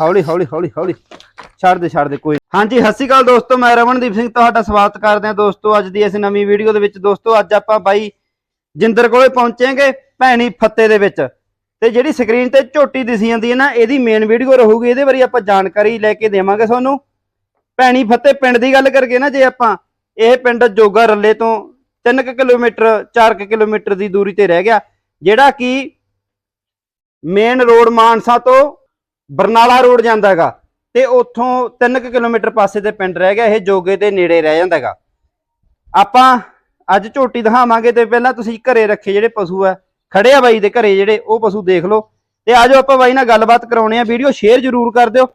ਹੌਲੀ ਹੌਲੀ ਹੌਲੀ ਹੌਲੀ। ਛੱਡ ਦੇ ਛੱਡ ਦੇ ਕੋਈ ਹਾਂਜੀ ਸਤਿ ਸ਼੍ਰੀ ਅਕਾਲ ਦੋਸਤੋ ਮੈਂ ਰਮਨਦੀਪ ਸਿੰਘ ਤੁਹਾਡਾ ਸਵਾਗਤ ਕਰਦੇ ਹਾਂ ਦੋਸਤੋ ਅੱਜ ਦੀ ਇਸ ਨਵੀਂ ਵੀਡੀਓ ਦੇ ਵਿੱਚ। ਦੋਸਤੋ ਅੱਜ ਆਪਾਂ ਬਾਈ ਜਿੰਦਰ ਕੋਲੇ ਪਹੁੰਚੇਂਗੇ ਭੈਣੀ ਫੱਤੇ ਦੇ ਵਿੱਚ। ਤੇ ਜਿਹੜੀ ਸਕਰੀਨ ਤੇ ਝੋਟੀ ਦਿਸੀ ਜਾਂਦੀ ਹੈ ਨਾ ਇਹਦੀ ਮੇਨ ਵੀਡੀਓ ਰਹੂਗੀ। ਇਹਦੇ ਬਾਰੇ ਆਪਾਂ ਜਾਣਕਾਰੀ ਲੈ ਕੇ ਦੇਵਾਂਗੇ ਤੁਹਾਨੂੰ। ਭੈਣੀ ਫੱਤੇ ਪਿੰਡ ਦੀ ਗੱਲ ਕਰਕੇ ਨਾ ਜੇ ਆਪਾਂ ਇਹ ਪਿੰਡ ਜੋਗਾ ਰੱਲੇ ਤੋਂ 3 ਕਿਲੋਮੀਟਰ 4 ਕਿਲੋਮੀਟਰ ਦੀ ਦੂਰੀ ਤੇ ਰਹਿ ਗਿਆ ਜਿਹੜਾ ਕਿ ਮੇਨ ਰੋਡ ਮਾਨਸਾ ਤੋਂ ਬਰਨਾਲਾ ਰੋਡ ਜਾਂਦਾ ਹੈਗਾ ਤੇ ਉੱਥੋਂ 3 ਕਿਲੋਮੀਟਰ ਪਾਸੇ ਤੇ ਪਿੰਡ ਰਹਿ ਗਿਆ ਇਹ ਜੋਗੇ ਦੇ ਨੇੜੇ ਰਹਿ ਜਾਂਦਾ ਹੈਗਾ। ਆਪਾਂ ਅੱਜ ਝੋਟੀ ਦਿਖਾਵਾਂਗੇ ਤੇ ਪਹਿਲਾਂ ਤੁਸੀਂ ਘਰੇ ਰੱਖੇ ਜਿਹੜੇ ਪਸ਼ੂ ਆ ਖੜੇ ਆ ਬਾਈ ਦੇ ਘਰੇ ਜਿਹੜੇ ਉਹ ਪਸ਼ੂ ਦੇਖ ਲਓ। ਤੇ ਆਜੋ ਆਪਾਂ ਬਾਈ ਨਾਲ ਗੱਲਬਾਤ ਕਰਾਉਣੇ ਆ ਵੀਡੀਓ ਸ਼ੇਅਰ ਜ਼ਰੂਰ ਕਰ ਦਿਓ।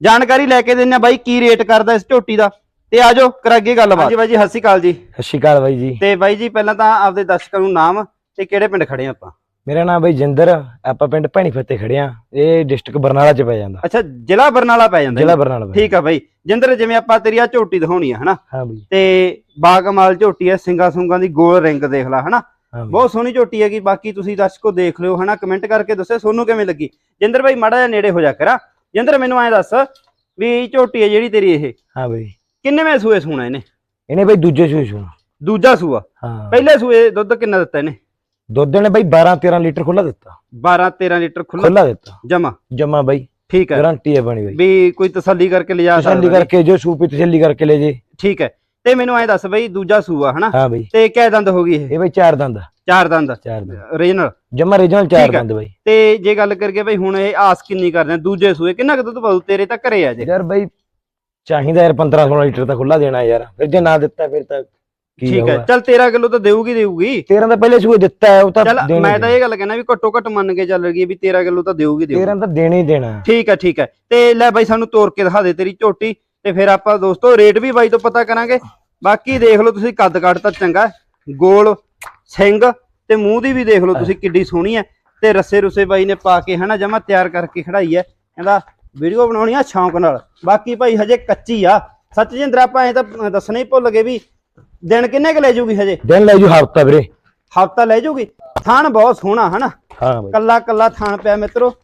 ਜਾਣਕਾਰੀ ਲੈ ਕੇ ਦਿੰਨੇ ਆ ਬਾਈ ਕੀ ਰੇਟ ਕਰਦਾ ਇਸ ਝੋਟੀ ਦਾ। ਤੇ ਆਜੋ ਕਰਾਂਗੇ ਗੱਲਬਾਤ। ਹਾਂਜੀ ਬਾਈ ਜੀ ਸਤਿ ਸ਼੍ਰੀ ਅਕਾਲ ਜੀ। ਸਤਿ ਸ਼੍ਰੀ ਅਕਾਲ ਬਾਈ ਜੀ। ਤੇ ਬਾਈ ਜੀ ਪਹਿਲਾਂ ਤਾਂ ਆਪਦੇ ਦਰਸ਼ਕਾਂ ਨੂੰ ਨਾਮ ਤੇ ਕਿਹੜੇ ਪਿੰਡ ਖੜੇ ਆ ਆਪਾਂ? ਮੇਰਾ ਨਾਮ ਬਾਈ ਜਿੰਦਰ ਆਪਾਂ ਪਿੰਡ ਭੈਣੀ ਫੱਤੇ ਖੜੇ ਆ। ਇਹ ਡਿਸਟ੍ਰਿਕਟ ਬਰਨਾਲਾ ਚ ਪੈ ਜਾਂਦਾ। ਅੱਛਾ ਜ਼ਿਲ੍ਹਾ ਬਰਨਾਲਾ ਪੈ ਜਾਂਦਾ ਜ਼ਿਲ੍ਹਾ। ਬਰਨਾਲਾ ਪੈ ਠੀਕ ਆ ਬਾਈ। ਜਿੰਦਰ ਜਿਵੇਂ ਆਪਾਂ ਤੇਰੀ ਆ ਝੋਟੀ ਦਿਖਾਉਣੀ ਆ ਹਨਾ? ਹਾਂ ਬਾਈ। ਤੇ ਬਾਗਮਾਲ ਝੋਟੀ ਆ ਸਿੰਗਾ ਸੁੰਗਾ ਦੀ ਗੋਲ ਰਿੰਗ ਦੇਖ ਲੈ ਹਨਾ। ਬਹੁਤ ਸੋਹਣੀ ਝੋਟੀ ਹੈਗੀ। ਬਾਕੀ ਤੁਸੀਂ ਦਰਸ਼ਕੋ ਦੇਖ ਲਿਓ ਹਨਾ? ਕਮੈਂਟ ਕਰਕੇ ਦੱਸਿਓ ਤੁਹਾਨੂੰ ਕਿਵੇਂ ਲੱਗੀ? ਜਿੰਦਰ ਬਾਈ ਮਾੜਾ ਜਿਹਾ ਨੇੜੇ ਹੋ ਜਾ ਕਰਾ। ਜਿੰਦਰ ਮੈਨੂੰ ਐਂ ਦੱਸ ਵੀ ਝੋਟੀ ਹੈ ਜਿਹੜੀ ਤੇਰੀ ਇਹ। ਹਾਂ ਬਾਈ। ਕਿੰਨੇਵੇਂ ਸੂਏ ਸੂਣਾ ਇਹਨੇ? ਇਹਨੇ ਬਾਈ ਦੂਜੇ ਸੂਏ ਸੂਣਾ। ਦੂਜਾ ਸੂਆ। ਹਾਂ। ਪਹਿਲੇ ਸੂਏ ਦੁੱਧ ਕਿੰਨਾ ਦਿੱਤਾ ਇਹਨੇ? ਦੁੱਧ ਨੇ ਬਾਈ 12 13 ਲੀਟਰ ਖੁੱਲਾ ਦਿੱਤਾ। 12 13 ਲੀਟਰ ਖੁੱਲਾ ਖੁੱਲਾ ਦਿੱਤਾ। ਜਮਾ ਜਮਾ ਬਾਈ। ਠੀਕ ਹੈ। ਗਾਰੰਟੀ ਹੈ ਬਣੀ ਬਾਈ। ਵੀ ਕੋਈ ਤਸੱਲੀ ਕਰਕੇ ਲਿਜਾ ਤਸੱਲੀ ਸਕਦਾ ਕਰਕੇ ਜੋ ਸੂਪੀ ਤਸੱਲੀ ਕਰਕੇ ਲੈ ਜੇ। ਠੀਕ ਹੈ। ਤੇ ਮੈਨੂੰ ਐਂ ਦੱਸ ਬਈ ਦੂਜਾ ਸੂਆ ਹਨਾ? ਹਾਂ ਬਾਈ। ਤੇ ਕਿਹ ਦੰਦ ਹੋ ਗਈ ਇਹ? ਇਹ ਬਾਈ ਚਾਰ ਦੰਦ ਆ, ਚਾਰ ਦੰਦ। ਚਾਰ ਦੰਦ। ਰੀਜਨਲ ਜਮਾ ਰੀਜਨਲ ਚਾਰ ਠੀਕ ਆ। ਦੰਦ ਬਾਈ। ਤੇ ਜੇ ਗੱਲ ਕਰਕੇ ਬਈ ਹੁਣ ਇਹ ਆਸ ਕਿੰਨੀ ਕਰਦੇ ਆ? ਦੂਜੇ ਸੂਏ ਕਿੰਨਾ ਕੁ ਦੁੱਧ ਪਾਉ ਤੇਰੇ ਤਾਂ ਘਰੇ ਆ ਜੇ। ਯਾਰ ਬਾਈ ਚਾਹੀਦਾ ਯਾਰ 15 16 ਲੀਟਰ ਤਾਂ ਖੁੱਲਾ ਦੇਣਾ ਯਾਰ। ਫਿਰ ਜੇ ਨਾ ਦਿੱਤਾ ਫਿਰ ਤਾਂ ਠੀਕ ਹੈ ਚੱਲ 13 ਕਿਲੋ ਤਾਂ ਦੇਊਗੀ ਦੇਊਗੀ। 13 ਤਾਂ ਪਹਿਲੇ ਸੂਏ ਦਿੱਤਾ ਹੈ ਉਹ ਤਾਂ ਚੱਲ ਮੈਂ ਤਾਂ ਇਹ ਗੱਲ ਕਹਿਣਾ ਵੀ ਘੱਟੋ ਘੱਟ ਮੰਨ ਕੇ ਚੱਲ ਗਈ ਵੀ 13 ਕਿਲੋ ਤਾਂ ਦੇਊਗੀ ਦੇਊਗੀ। 13 ਤਾਂ ਦੇਣਾ ਹੀ ਦੇਣਾ। ਠੀਕ ਹੈ ਠੀਕ ਹੈ। ਤੇ ਲੈ ਬਾਈ ਸਾਨੂੰ ਤੋੜ ਕੇ ਦਿਖਾ ਦੇ ਤੇਰੀ ਝੋਟੀ। ਤੇ ਫਿਰ ਆਪਾਂ ਦੋਸਤੋ ਰੇਟ ਵੀ ਬਾਈ ਤੋਂ ਪਤਾ ਕਰਾਂਗੇ। ਬਾਕੀ ਦੇਖ ਲਓ ਤੁਸੀਂ ਕੱਦ ਕੱਟ ਤਾਂ ਚੰਗਾ। ਗੋਲ ਸਿੰਘ ਤੇ ਮੂੰਹ ਦੀ ਵੀ ਦੇਖ ਲਓ ਤੁਸੀਂ ਕਿੱਡੀ ਸੋਹਣੀ ਹੈ। ਤੇ ਰੱਸੇ ਰੁੱਸੇ ਬਾਈ ਨੇ ਪਾ ਕੇ ਹਨਾ ਜਮਾ ਤਿਆਰ ਕਰਕੇ ਖੜਾਈ ਹੈ। ਕਹਿੰਦਾ ਵੀਡੀਓ ਬਣਾਉਣੀ ਆ ਸ਼ੌਂਕ ਨਾਲ। ਬਾਕੀ ਭਾਈ ਹਜੇ ਕੱਚੀ ਆ। ਸੱਚ ਜਿੰਦਰ ਆਪਾਂ ਐ ਤਾਂ ਦੱਸਣਾ ਹੀ ਭੁੱਲ ਗਏ ਵੀ ਦਿਨ ਕਿੰਨੇ ਕੁ ਲੈ ਜੂਗੀ ਹਜੇ? ਦਿਨ ਲੈ ਜੂ ਹਫਤਾ ਵੀਰੇ। ਹਫਤਾ ਲੈ ਜੂਗੀ? ਥਾਣ ਬਹੁਤ ਸੋਹਣਾ ਹਨਾ? ਹਾਂ ਬਾਈ। ਕੱਲਾ ਕੱਲਾ ਥਾਣ ਪਿਆ ਮਿੱਤਰੋ।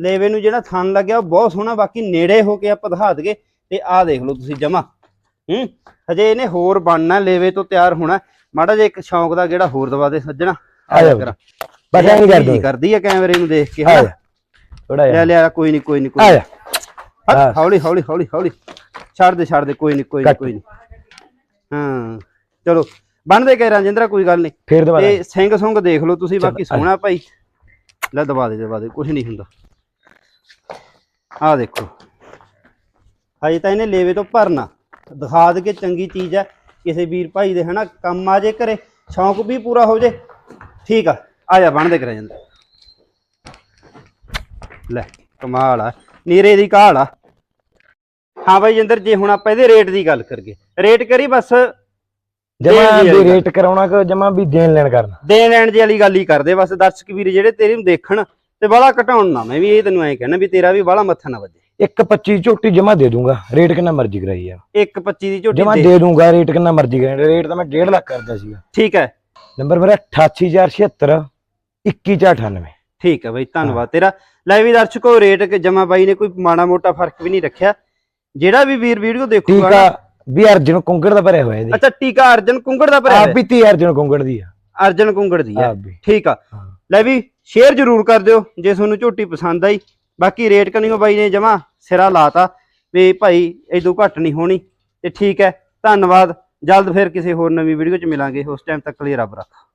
ਲੇਵੇ ਨੂੰ ਜਿਹੜਾ ਥਾਣ ਲੱਗਿਆ ਉਹ ਬਹੁਤ ਸੋਹਣਾ ਬਾਕੀ ਨੇੜੇ ਹੋ ਕੇ ਆਪਾਂ ਦਿਖਾ ਦਈਏ। ਤੇ ਆਹ ਦੇਖ ਲਓ ਤੁਸੀਂ ਜਮਾ। ਹੂੰ? ਹਜੇ ਇਹਨੇ ਹੋਰ ਬਣਨਾ ਲੇਵੇ ਤੋਂ ਤਿਆਰ ਹੋਣਾ। ਮਾੜਾ ਜਿਹਾ ਇੱਕ ਸ਼ੌਂਕ ਦਾ ਜਿਹੜਾ ਹੋਰ ਦਵਾ ਦੇ ਸੱਜਣਾ। ਆ ਜਾ ਕਰਾਂ। ਬਸ ਐਂ ਕਰ ਕੀ ਦੋ। ਕਰਦੀ ਆ ਕੈਮਰੇ ਨੂੰ ਦੇਖ ਕੇ ਆ ਹਨਾ? ਜਾ। ਥੋੜਾ ਲੈ ਜਿਹਾ ਲਿਆ ਕੋਈ ਨਹੀਂ ਕੋਈ ਨਹੀਂ ਕੋਈ ਆ ਨੀ। ਜਾ। ਹਟ, ਬਸ। ਹੌਲੀ ਹੌਲੀ ਹੌਲੀ ਹੌਲੀ। ਛੱਡ ਦੇ ਛੱਡ ਦੇ ਕੋਈ ਨਹੀਂ ਕੋਈ ਨਹੀਂ ਕੱਟ। ਕੋਈ ਨਹੀਂ ਹਾਂ। ਚਲੋ ਬੰਨਦੇ ਕੇ ਰਾਜਿੰਦਰਾ ਕੋਈ ਗੱਲ ਨਹੀਂ। ਫੇਰ ਦੁਬਾਰਾ ਤੇ ਸਿੰਘ ਸੁੰਗ ਦੇਖ ਲਓ ਤੁਸੀਂ ਬਾਕੀ ਆ। ਸੋਹਣਾ ਭਾਈ। ਲੈ ਦਬਾ ਦੇ ਦਬਾ ਦੇ ਕੁਝ ਨਹੀਂ ਹੁੰਦਾ। ਆਹ ਦੇਖੋ। ਹਜੇ ਤਾਂ ਇਹਨੇ ਲੇਵੇ ਤੋਂ ਭਰਨਾ। ਦਿਖਾ ਦੇ ਕੇ ਚੰਗੀ ਚੀਜ਼ ਹੈ। ਕਿਸੇ ਵੀਰ ਭਾਈ ਦੇ ਹਨਾ ਕੰਮ ਆ ਜੇ ਘਰੇ ਸ਼ੌਂਕ ਵੀ ਪੂਰਾ ਹੋ ਜੇ। ਠੀਕ ਆ ਆ ਜਾ ਬਣਦੇ ਕਰਿਆ ਜਾਂਦਾ ਲੈ ਕਮਾਲ ਆ। ਨੀਰੇ ਦੀ ਕਾਲ ਆ। ਹਾਂ ਭਾਈ ਜਿੰਦਰ ਜੇ ਹੁਣ ਆਪਾਂ ਇਹਦੇ ਰੇਟ ਦੀ ਗੱਲ ਕਰੀਏ। ਰੇਟ ਕਰੀ ਬਸ ਜਮਾ ਦੇਣ ਦੀ ਵੀ ਵਾਲੀ ਰੇਟ ਕਰਾਉਣਾ ਕਿ ਜਮਾ ਵੀ ਦੇਣ ਲੈਣ ਕਰਨਾ? ਦੇਣ ਲੈਣ ਦੀ ਵਾਲੀ ਗੱਲ ਹੀ ਕਰਦੇ ਬਸ ਦਰਸ਼ਕ ਵੀਰ ਜਿਹੜੇ ਤੇਰੇ ਨੂੰ ਦੇਖਣ ਤੇ ਬਾਲਾ ਘਟਾਉਣ ਨਾ ਮੈਂ ਵੀ ਇਹ ਤੈਨੂੰ ਐਂ ਕਹਿਣਾ ਵੀ ਤੇਰਾ ਵੀ ਬਾਲਾ ਮੱਥਾ ਨਾ ਵੱਜੇ। 125 ਝੋਟੀ ਜਮਾ ਦੇ ਦੂੰਗਾ ਰੇਟ ਕਿੰਨਾ ਮਰਜ਼ੀ ਕਰਾਈ ਯਾਰ। 125 ਦੀ ਝੋਟੀ ਜਮਾ ਦੇ। ਦੇ ਦੂੰਗਾ ਰੇਟ ਕਿੰਨਾ ਮਰਜ਼ੀ ਕਰਾਈ ਰੇਟ ਤਾਂ ਮੈਂ 1.5 ਲੱਖ ਕਰਦਾ ਸੀਗਾ। ਠੀਕ ਹੈ। ਨੰਬਰ ਮੇਰਾ 88476 21498 ਠੀਕ ਹੈ ਬਈ ਧੰਨਵਾਦ ਤੇਰਾ। ਲੈ ਵੀ ਦਰਸ਼ਕੋ ਰੇਟ ਕਿ ਜਮਾ ਬਾਈ ਨੇ ਕੋਈ ਮਾੜਾ ਮੋਟਾ ਫ਼ਰਕ ਵੀ ਨਹੀਂ ਰੱਖਿਆ। ਜਿਹੜਾ ਵੀ ਵੀਰ ਵੀਡੀਓ ਦੇਖੂਗਾ ਟੀਕਾ ਨਾ- ਵੀ ਅਰਜਨ ਕੁੰਗੜ ਦਾ ਭਰਿਆ ਹੋਇਆ ਇਹਦੇ। ਅੱਛਾ ਟੀਕਾ ਅਰਜਨ ਕੁੰਗੜ ਦਾ ਭਰਿਆ ਆਪ ਹੋਇਆ? ਵੀ ਤੀ ਅਰਜਨ ਕੁੰਗੜ ਦੀ ਆ। ਅਰਜਨ ਕੁੰਗੜ ਦੀ ਆਪ ਵੀ। ਠੀਕ ਆ। ਹਾਂ। ਲੈ ਵੀ ਸ਼ੇਅਰ ਜ਼ਰੂਰ ਕਰ ਦਿਓ ਜੇ ਤੁਹਾਨੂੰ ਝੋਟੀ ਪਸੰਦ ਆਈ। ਬਾਕੀ ਰੇਟ ਕਨੀਓ ਬਾਈ ਨੇ ਜਮਾ? ਸਿਰਾ ਲਾਤਾ ਵੀ ਭਾਈ ਇਦੋਂ ਘੱਟ ਨਹੀਂ ਹੋਣੀ। ਤੇ ਠੀਕ ਹੈ ਧੰਨਵਾਦ। ਜਲਦ ਫਿਰ ਕਿਸੇ ਹੋਰ ਨਵੀਂ ਵੀਡੀਓ 'ਚ ਮਿਲਾਂਗੇ। ਉਸ ਟਾਈਮ ਤੱਕ ਲਈ ਰੱਬ ਰੱਖਾ।